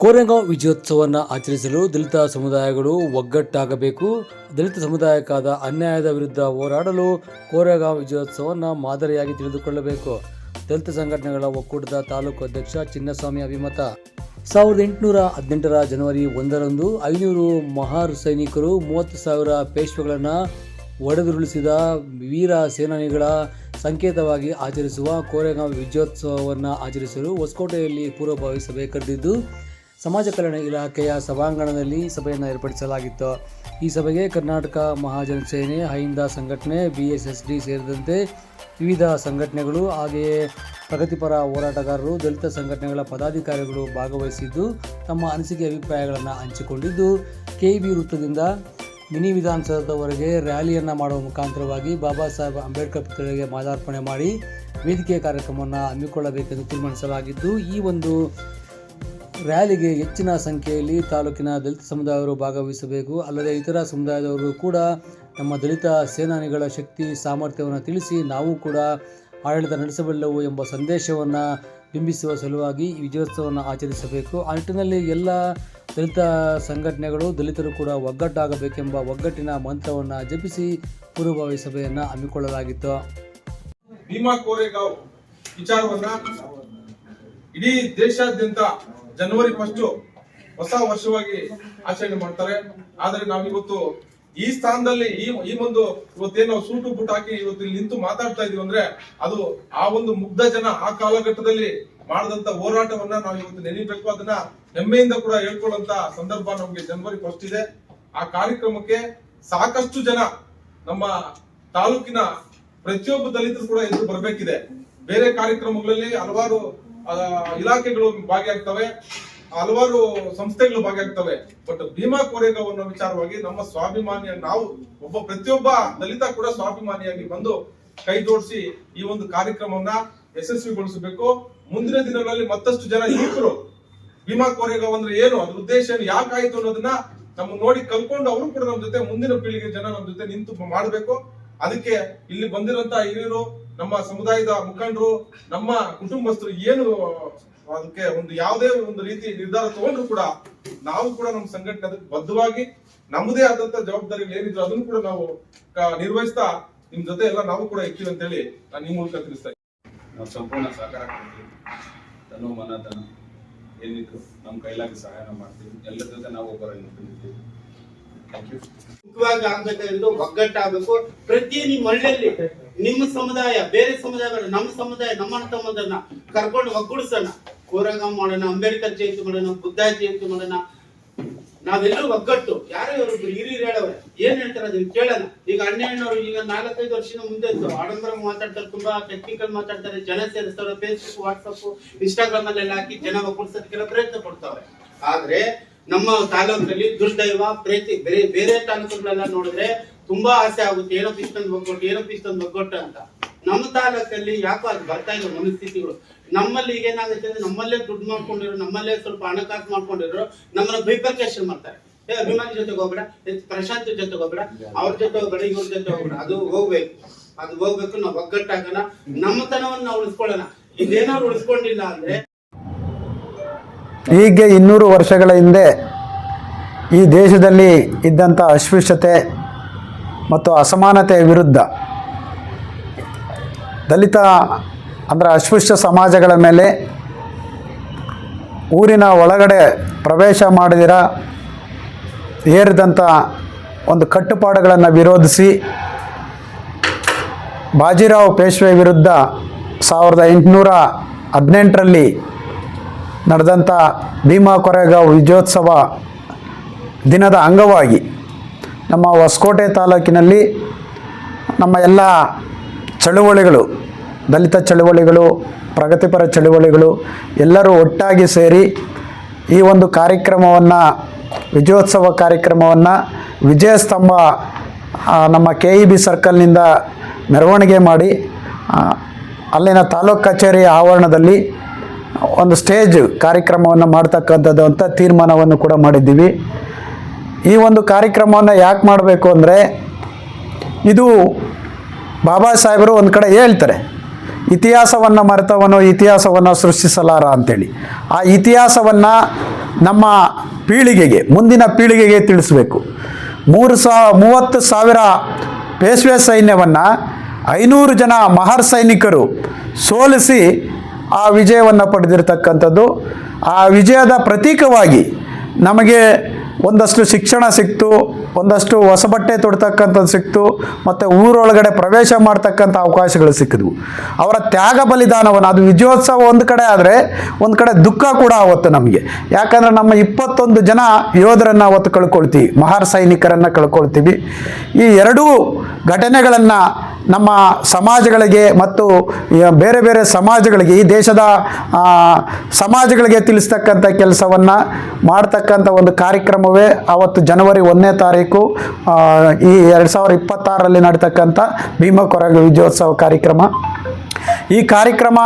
ಕೋರೆಗಾಂವ್ ವಿಜಯೋತ್ಸವವನ್ನು ಆಚರಿಸಲು ದಲಿತ ಸಮುದಾಯಗಳು ಒಗ್ಗಟ್ಟಾಗಬೇಕು. ದಲಿತ ಸಮುದಾಯಕ್ಕಾದ ಅನ್ಯಾಯದ ವಿರುದ್ಧ ಹೋರಾಡಲು ಕೋರೆಗಾಂವ್ ವಿಜಯೋತ್ಸವವನ್ನು ಮಾದರಿಯಾಗಿ ತಿಳಿದುಕೊಳ್ಳಬೇಕು. ದಲಿತ ಸಂಘಟನೆಗಳ ಒಕ್ಕೂಟದ ತಾಲೂಕು ಅಧ್ಯಕ್ಷ ಚಿನ್ನಸ್ವಾಮಿ ಅಭಿಮತ. ಸಾವಿರದ ಎಂಟುನೂರ ಹದಿನೆಂಟರ ಜನವರಿ ಒಂದರಂದು ಐನೂರು ಮಹಾರ್ ಸೈನಿಕರು ಮೂವತ್ತು ಸಾವಿರ ಪೇಶ್ವೆಗಳನ್ನು ಒಡೆದುರುಳಿಸಿದ ವೀರ ಸೇನಾನಿಗಳ ಸಂಕೇತವಾಗಿ ಆಚರಿಸುವ ಕೋರೆಗಾಂವ್ ವಿಜಯೋತ್ಸವವನ್ನು ಆಚರಿಸಲು ಹೊಸಕೋಟೆಯಲ್ಲಿ ಪೂರ್ವಭಾವಿ ಸಭೆ ಕರೆದಿದ್ದು ಸಮಾಜ ಕಲ್ಯಾಣ ಇಲಾಖೆಯ ಸಭಾಂಗಣದಲ್ಲಿ ಸಭೆಯನ್ನು ಏರ್ಪಡಿಸಲಾಗಿತ್ತು. ಈ ಸಭೆಗೆ ಕರ್ನಾಟಕ ಮಹಾಜನ ಸೇನೆ ಹೈಂದ ಸಂಘಟನೆ ಬಿ ಎಸ್ ಎಸ್ ಡಿ ಸೇರಿದಂತೆ ವಿವಿಧ ಸಂಘಟನೆಗಳು ಹಾಗೆಯೇ ಪ್ರಗತಿಪರ ಹೋರಾಟಗಾರರು, ದಲಿತ ಸಂಘಟನೆಗಳ ಪದಾಧಿಕಾರಿಗಳು ಭಾಗವಹಿಸಿದ್ದು, ತಮ್ಮ ಅನಿಸಿಕೆ ಅಭಿಪ್ರಾಯಗಳನ್ನು ಹಂಚಿಕೊಂಡಿದ್ದು ಕೆ ಬಿ ವೃತ್ತದಿಂದ ಮಿನಿ ವಿಧಾನಸೌಧದವರೆಗೆ ರ್ಯಾಲಿಯನ್ನು ಮಾಡುವ ಮುಖಾಂತರವಾಗಿ ಬಾಬಾ ಸಾಹೇಬ್ ಅಂಬೇಡ್ಕರ್ ಪುತ್ಥಳಿಗೆ ಮಾಲಾರ್ಪಣೆ ಮಾಡಿ ವೇದಿಕೆ ಕಾರ್ಯಕ್ರಮವನ್ನು ಹಮ್ಮಿಕೊಳ್ಳಬೇಕೆಂದು ತೀರ್ಮಾನಿಸಲಾಗಿದ್ದು, ಈ ಒಂದು ರ್ಯಾಲಿಗೆ ಹೆಚ್ಚಿನ ಸಂಖ್ಯೆಯಲ್ಲಿ ತಾಲೂಕಿನ ದಲಿತ ಸಮುದಾಯವರು ಭಾಗವಹಿಸಬೇಕು. ಅಲ್ಲದೆ ಇತರ ಸಮುದಾಯದವರು ಕೂಡ ನಮ್ಮ ದಲಿತ ಸೇನಾನಿಗಳ ಶಕ್ತಿ, ಸಾಮರ್ಥ್ಯವನ್ನು ತಿಳಿಸಿ ನಾವು ಕೂಡ ಆಡಳಿತ ನಡೆಸಬಲ್ಲೆವು ಎಂಬ ಸಂದೇಶವನ್ನು ಬಿಂಬಿಸುವ ಸಲುವಾಗಿ ಈ ವಿಜಯೋತ್ಸವವನ್ನು ಆಚರಿಸಬೇಕು. ಆ ನಿಟ್ಟಿನಲ್ಲಿ ಎಲ್ಲ ದಲಿತ ಸಂಘಟನೆಗಳು, ದಲಿತರು ಕೂಡ ಒಗ್ಗಟ್ಟಾಗಬೇಕೆಂಬ ಒಗ್ಗಟ್ಟಿನ ಮಂತ್ರವನ್ನು ಜಪಿಸಿ ಪೂರ್ವಭಾವಿ ಸಭೆಯನ್ನು ಹಮ್ಮಿಕೊಳ್ಳಲಾಗಿತ್ತು. ಭೀಮಾ ಕೋರೆಗಾಂವ್ ವಿಚಾರವನ್ನ ಇಡೀ ದೇಶಾದ್ಯಂತ ಜನವರಿ ಫಸ್ಟ್ ಹೊಸ ವರ್ಷವಾಗಿ ಆಚರಣೆ ಮಾಡ್ತಾರೆ. ಆದ್ರೆ ನಾವಿವತ್ತು ಈ ಸ್ಥಾನದಲ್ಲಿ ಈ ಈ ಒಂದು ಇವತ್ತೇನು ಸೂಟು ಬುಟ್ ಹಾಕಿ ಇವತ್ತು ಇಲ್ಲಿ ನಿಂತು ಮಾತಾಡ್ತಾ ಇದೀವಿ ಅಂದ್ರೆ ಅದು ಆ ಒಂದು ಮುಗ್ಧ ಜನ ಆ ಕಾಲಘಟ್ಟದಲ್ಲಿ ಮಾಡಿದಂತ ಹೋರಾಟವನ್ನ ನಾವು ಇವತ್ತು ನೆನೀಬೇಕು. ಅದನ್ನ ಹೆಮ್ಮೆಯಿಂದ ಕೂಡ ಹೇಳ್ಕೊಳ್ಳುವಂತ ಸಂದರ್ಭ ನಮ್ಗೆ ಜನವರಿ ಫಸ್ಟ್ ಇದೆ. ಆ ಕಾರ್ಯಕ್ರಮಕ್ಕೆ ಸಾಕಷ್ಟು ಜನ ನಮ್ಮ ತಾಲೂಕಿನ ಪ್ರತಿಯೊಬ್ಬ ದಲಿತರು ಕೂಡ ಎದುರು ಬರಬೇಕಿದೆ. ಬೇರೆ ಕಾರ್ಯಕ್ರಮಗಳಲ್ಲಿ ಹಲವಾರು ಇಲಾಖೆಗಳು ಭಾಗಿಯಾಗ್ತವೆ, ಹಲವಾರು ಸಂಸ್ಥೆಗಳು ಭಾಗಿಯಾಗ್ತವೆ. ಬಟ್ ಭೀಮಾ ಕೋರೆಗಾಂವ್ ಅನ್ನೋ ವಿಚಾರವಾಗಿ ನಮ್ಮ ಸ್ವಾಭಿಮಾನಿಯ ನಾವು, ಒಬ್ಬ ಪ್ರತಿಯೊಬ್ಬ ದಲಿತ ಕೂಡ ಸ್ವಾಭಿಮಾನಿಯಾಗಿ ಬಂದು ಕೈ ಜೋಡಿಸಿ ಈ ಒಂದು ಕಾರ್ಯಕ್ರಮವನ್ನ ಯಶಸ್ವಿಗೊಳಿಸಬೇಕು. ಮುಂದಿನ ದಿನಗಳಲ್ಲಿ ಮತ್ತಷ್ಟು ಜನ ಯುವಕರು ಭೀಮಾ ಕೋರೆಗಾಂವ್ ಅಂದ್ರೆ ಏನು, ಅದ್ರ ಉದ್ದೇಶ ಏನು ಯಾಕಾಯ್ತು ಅನ್ನೋದನ್ನ ನಮ್ಮ ನೋಡಿ ಕಲ್ಕೊಂಡು ಅವರು ಕೂಡ ನಮ್ಮ ಜೊತೆ ಮುಂದಿನ ಪೀಳಿಗೆ ಜನ ನಮ್ಮ ಜೊತೆ ನಿಂತು ಮಾಡಬೇಕು. ಅದಕ್ಕೆ ಇಲ್ಲಿ ಬಂದಿರುವಂತ ಹಿರಿಯರು ನಮ್ಮ ಸಮುದಾಯದ ಮುಖಂಡರು ನಮ್ಮ ಕುಟುಂಬಸ್ಥರು ಏನು ಅದಕ್ಕೆ ಒಂದು ಯಾವುದೇ ಒಂದು ರೀತಿ ನಿರ್ಧಾರ ತಗೊಂಡ್ರು ಕೂಡ ನಾವು ಕೂಡ ನಮ್ಮ ಸಂಘಟನೆ ಅದಕ್ಕೆ ಬದ್ಧವಾಗಿ ನಮ್ಮದೇ ಆದಂತ ಜವಾಬ್ದಾರಿಗಳು ಏನಿದ್ರು ಅದನ್ನು ಕೂಡ ನಾವು ಕ- ನಿರ್ವಹಿಸ್ತಾ ನಿಮ್ ಜೊತೆ ಎಲ್ಲ ನಾವು ಕೂಡ ಇರ್ತೀವಿ ಅಂತ ಹೇಳಿ ನಾನು ಈ ಮೂಲಕ ತಿಳಿಸ್ತಾ ಇದ್ದೀನಿ. ನಾವು ಸಂಪೂರ್ಣ ಸಹಕಾರ ಕೊಡ್ತೀವಿ. ತನು ಮನ ಧನ ಏನಿದ್ರು ನಮ್ಮ ಕೈಲಾಗಿ ಸಹಾಯ ಮಾಡ್ತೀವಿ. ಎಲ್ಲರ ಜೊತೆ ನಾವು ಒಬ್ಬರಾಗಿ ನಿಂತಿರ್ತೀವಿ ಥ್ಯಾಂಕ್ ಯು ಮುಖ್ಯವಾಗಿ ಆಗ್ಬೇಕಾಗಿರೋದು ಒಗ್ಗಟ್ಟಾಗಬೇಕು. ಪ್ರತಿ ನಿಮ್ಮ ಹಳ್ಳಿಯಲ್ಲಿ ನಿಮ್ಮ ಸಮುದಾಯ, ಬೇರೆ ಸಮುದಾಯ ನಮ್ಮ ಸಮುದಾಯ ನಮ್ಮ ತಮ್ಮದನ್ನ ಕರ್ಕೊಂಡು ಒಗ್ಗೂಡಿಸೋಣ. ಕೋರಂಗ ಮಾಡೋಣ, ಅಂಬೇಡ್ಕರ್ ಜಯಂತಿ ಮಾಡೋಣ, ಬುದ್ಧ ಜಯಂತಿ ಮಾಡೋಣ. ನಾವೆಲ್ಲರೂ ಒಗ್ಗಟ್ಟು. ಯಾರೋ ಇವರು ಹಿರಿಯರು ಹೇಳವ್ರೆ, ಏನ್ ಹೇಳ್ತಾರೆ ಅದನ್ನ ಕೇಳೋಣ. ಈಗ ಅಣ್ಣಣ್ಣವರು ಈಗ ನಾಲ್ಕೈದು ವರ್ಷದ ಮುಂದೆ ಆಡಂಬರ ಮಾತಾಡ್ತಾರೆ, ತುಂಬಾ ಟೆಕ್ನಿಕಲ್ ಮಾತಾಡ್ತಾರೆ, ಜನ ಸೇರಿಸ್ತಾರೆ ಫೇಸ್ಬುಕ್ ವಾಟ್ಸಪ್ ಇನ್ಸ್ಟಾಗ್ರಾಮ್ ಅಲ್ಲೆಲ್ಲ ಹಾಕಿ ಜನ ಒಗ್ಗೂಡಿಸೋದಕ್ಕೆಲ್ಲ ಪ್ರಯತ್ನ ಪಡ್ತಾವ್ರೆ. ಆದ್ರೆ ನಮ್ಮ ತಾಲೂಕಲ್ಲಿ ದುರ್ದೈವ ಪ್ರೀತಿ ಬೇರೆ ಬೇರೆ ತಾಲೂಕುಗಳೆಲ್ಲ ನೋಡಿದ್ರೆ ತುಂಬಾ ಆಸೆ ಆಗುತ್ತೆ. ಏನೋ ಇಷ್ಟೊಂದು ಒಗ್ಗೊಟ್ಟು ಏನೋ ಇಷ್ಟೊಂದು ಒಗ್ಗೊಟ್ಟು ಅಂತ. ನಮ್ಮ ತಾಲೂಕಲ್ಲಿ ಯಾಕೋ ಅದು ಬರ್ತಾ ಇಲ್ಲ ಮನಸ್ಥಿತಿಗಳು. ನಮ್ಮಲ್ಲಿ ಈಗ ಏನಾಗುತ್ತೆ ಅಂದ್ರೆ ನಮ್ಮಲ್ಲೇ ದುಡ್ಡು ಮಾಡ್ಕೊಂಡಿರೋ ನಮ್ಮಲ್ಲೇ ಸ್ವಲ್ಪ ಹಣಕಾಸು ಮಾಡ್ಕೊಂಡಿರೋ ನಮ್ಮನ್ನ ಬೈಪರ್ಕೇಶನ್ ಮಾಡ್ತಾರೆ. ಏ ಅಭಿಮಾನಿ ಜೊತೆ ಹೋಗ್ಬೇಡ ಪ್ರಶಾಂತ್ ಜೊತೆ ಹೋಗ್ಬೇಡ ಅವ್ರ ಜೊತೆ ಹೋಗ್ಬೇಡ ಇವ್ರ ಜೊತೆ ಹೋಗ್ಬೇಡ. ಅದು ಹೋಗ್ಬೇಕು. ಅದು ಹೋಗ್ಬೇಕು ನಾವು ಒಗ್ಗಟ್ಟಾಗೋಣ. ನಮ್ಮತನವನ್ನ ನಾವು ಉಳಿಸ್ಕೊಳ್ಳೋಣ. ಇದೇನಾದ್ರು ಉಳಿಸ್ಕೊಂಡಿಲ್ಲ ಅಂದ್ರೆ ಹೀಗೆ ಇನ್ನೂರು ವರ್ಷಗಳ ಹಿಂದೆ ಈ ದೇಶದಲ್ಲಿ ಇದ್ದಂಥ ಅಸ್ಪೃಶ್ಯತೆ ಮತ್ತು ಅಸಮಾನತೆಯ ವಿರುದ್ಧ ದಲಿತ ಅಂದರೆ ಅಸ್ಪೃಶ್ಯ ಸಮಾಜಗಳ ಮೇಲೆ ಊರಿನ ಒಳಗಡೆ ಪ್ರವೇಶ ಮಾಡಿದಿರ ಏರಿದಂಥ ಒಂದು ಕಟ್ಟುಪಾಡುಗಳನ್ನು ವಿರೋಧಿಸಿ ಬಾಜಿರಾವ್ ಪೇಶ್ವೆ ವಿರುದ್ಧ ಸಾವಿರದ ಎಂಟುನೂರ ಹದಿನೆಂಟರಲ್ಲಿ ನಡೆದಂಥ ಭೀಮಾ ಕೊರೆಗಾಂವ್ ವಿಜಯೋತ್ಸವ ದಿನದ ಅಂಗವಾಗಿ ನಮ್ಮ ಹೊಸಕೋಟೆ ತಾಲೂಕಿನಲ್ಲಿ ನಮ್ಮ ಎಲ್ಲ ಚಳುವಳಿಗಳು, ದಲಿತ ಚಳುವಳಿಗಳು, ಪ್ರಗತಿಪರ ಚಳುವಳಿಗಳು ಎಲ್ಲರೂ ಒಟ್ಟಾಗಿ ಸೇರಿ ಈ ಒಂದು ಕಾರ್ಯಕ್ರಮವನ್ನು, ವಿಜಯೋತ್ಸವ ಕಾರ್ಯಕ್ರಮವನ್ನು ವಿಜಯಸ್ತಂಭ ನಮ್ಮ ಕೆ ಇ ಬಿ ಸರ್ಕಲ್ನಿಂದ ಮೆರವಣಿಗೆ ಮಾಡಿ ಅಲ್ಲಿನ ತಾಲೂಕು ಕಚೇರಿ ಆವರಣದಲ್ಲಿ ಒಂದು ಸ್ಟೇಜ್ ಕಾರ್ಯಕ್ರಮವನ್ನು ಮಾಡ್ತಕ್ಕಂಥದ್ದು ಅಂತ ತೀರ್ಮಾನವನ್ನು ಕೂಡ ಮಾಡಿದ್ದೀವಿ. ಈ ಒಂದು ಕಾರ್ಯಕ್ರಮವನ್ನು ಯಾಕೆ ಮಾಡಬೇಕು ಅಂದರೆ, ಇದು ಬಾಬಾ ಸಾಹೇಬರು ಒಂದು ಕಡೆ ಹೇಳ್ತಾರೆ, ಇತಿಹಾಸವನ್ನು ಮರೆತವನು ಇತಿಹಾಸವನ್ನು ಸೃಷ್ಟಿಸಲಾರ ಅಂತೇಳಿ. ಆ ಇತಿಹಾಸವನ್ನು ನಮ್ಮ ಪೀಳಿಗೆಗೆ, ಮುಂದಿನ ಪೀಳಿಗೆಗೆ ತಿಳಿಸಬೇಕು. ಮೂರು ಸಾ, ಮೂವತ್ತು ಸಾವಿರ ಪೇಶ್ವೆ ಸೈನ್ಯವನ್ನು ಐನೂರು ಜನ ಮಹರ್ ಸೈನಿಕರು ಸೋಲಿಸಿ ಆ ವಿಜಯವನ್ನು ಪಡೆದಿರತಕ್ಕಂಥದ್ದು, ಆ ವಿಜಯದ ಪ್ರತೀಕವಾಗಿ ನಮಗೆ ಒಂದಷ್ಟು ಶಿಕ್ಷಣ ಸಿಕ್ತು, ಒಂದಷ್ಟು ಹೊಸ ಬಟ್ಟೆ ತೊಡ್ತಕ್ಕಂಥದ್ದು ಸಿಕ್ತು, ಮತ್ತು ಊರೊಳಗಡೆ ಪ್ರವೇಶ ಮಾಡ್ತಕ್ಕಂಥ ಅವಕಾಶಗಳು ಸಿಕ್ಕಿದ್ವು. ಅವರ ತ್ಯಾಗ ಬಲಿದಾನವನ್ನು, ಅದು ವಿಜಯೋತ್ಸವ ಒಂದು ಕಡೆ ಆದರೆ ಒಂದು ಕಡೆ ದುಃಖ ಕೂಡ ಆವತ್ತು ನಮಗೆ. ಯಾಕಂದರೆ ನಮ್ಮ ಇಪ್ಪತ್ತೊಂದು ಜನ ಯೋಧರನ್ನು ಅವತ್ತು ಕಳ್ಕೊಳ್ತೀವಿ, ಮಹಾರ್ ಸೈನಿಕರನ್ನು ಕಳ್ಕೊಳ್ತೀವಿ. ಈ ಎರಡೂ ಘಟನೆಗಳನ್ನು ನಮ್ಮ ಸಮಾಜಗಳಿಗೆ ಮತ್ತು ಬೇರೆ ಬೇರೆ ಸಮಾಜಗಳಿಗೆ, ಈ ದೇಶದ ಸಮಾಜಗಳಿಗೆ ತಿಳಿಸ್ತಕ್ಕಂಥ ಕೆಲಸವನ್ನು ಮಾಡ್ತಕ್ಕಂಥ ಒಂದು ಕಾರ್ಯಕ್ರಮವೇ ಆವತ್ತು ಜನವರಿ ಒಂದನೇ ತಾರೀಕು ಈ ಎರಡು ಸಾವಿರದ ಇಪ್ಪತ್ತಾರರಲ್ಲಿ ನಡೀತಕ್ಕಂಥ ಭೀಮ ಕೊರಗ ವಿಜಯೋತ್ಸವ ಕಾರ್ಯಕ್ರಮ. ಈ ಕಾರ್ಯಕ್ರಮ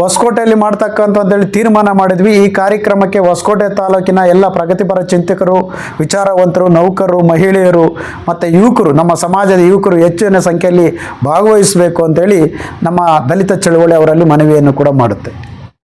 ಹೊಸಕೋಟೆಯಲ್ಲಿ ಮಾಡ್ತಕ್ಕಂಥದ್ದೇಳಿ ತೀರ್ಮಾನ ಮಾಡಿದ್ವಿ. ಈ ಕಾರ್ಯಕ್ರಮಕ್ಕೆ ಹೊಸಕೋಟೆ ತಾಲೂಕಿನ ಎಲ್ಲ ಪ್ರಗತಿಪರ ಚಿಂತಕರು, ವಿಚಾರವಂತರು, ನೌಕರರು, ಮಹಿಳೆಯರು ಮತ್ತು ಯುವಕರು, ನಮ್ಮ ಸಮಾಜದ ಯುವಕರು ಹೆಚ್ಚಿನ ಸಂಖ್ಯೆಯಲ್ಲಿ ಭಾಗವಹಿಸಬೇಕು ಅಂತೇಳಿ ನಮ್ಮ ದಲಿತ ಚಳವಳಿ ಅವರಲ್ಲಿ ಮನವಿಯನ್ನು ಕೂಡ ಮಾಡುತ್ತೆ.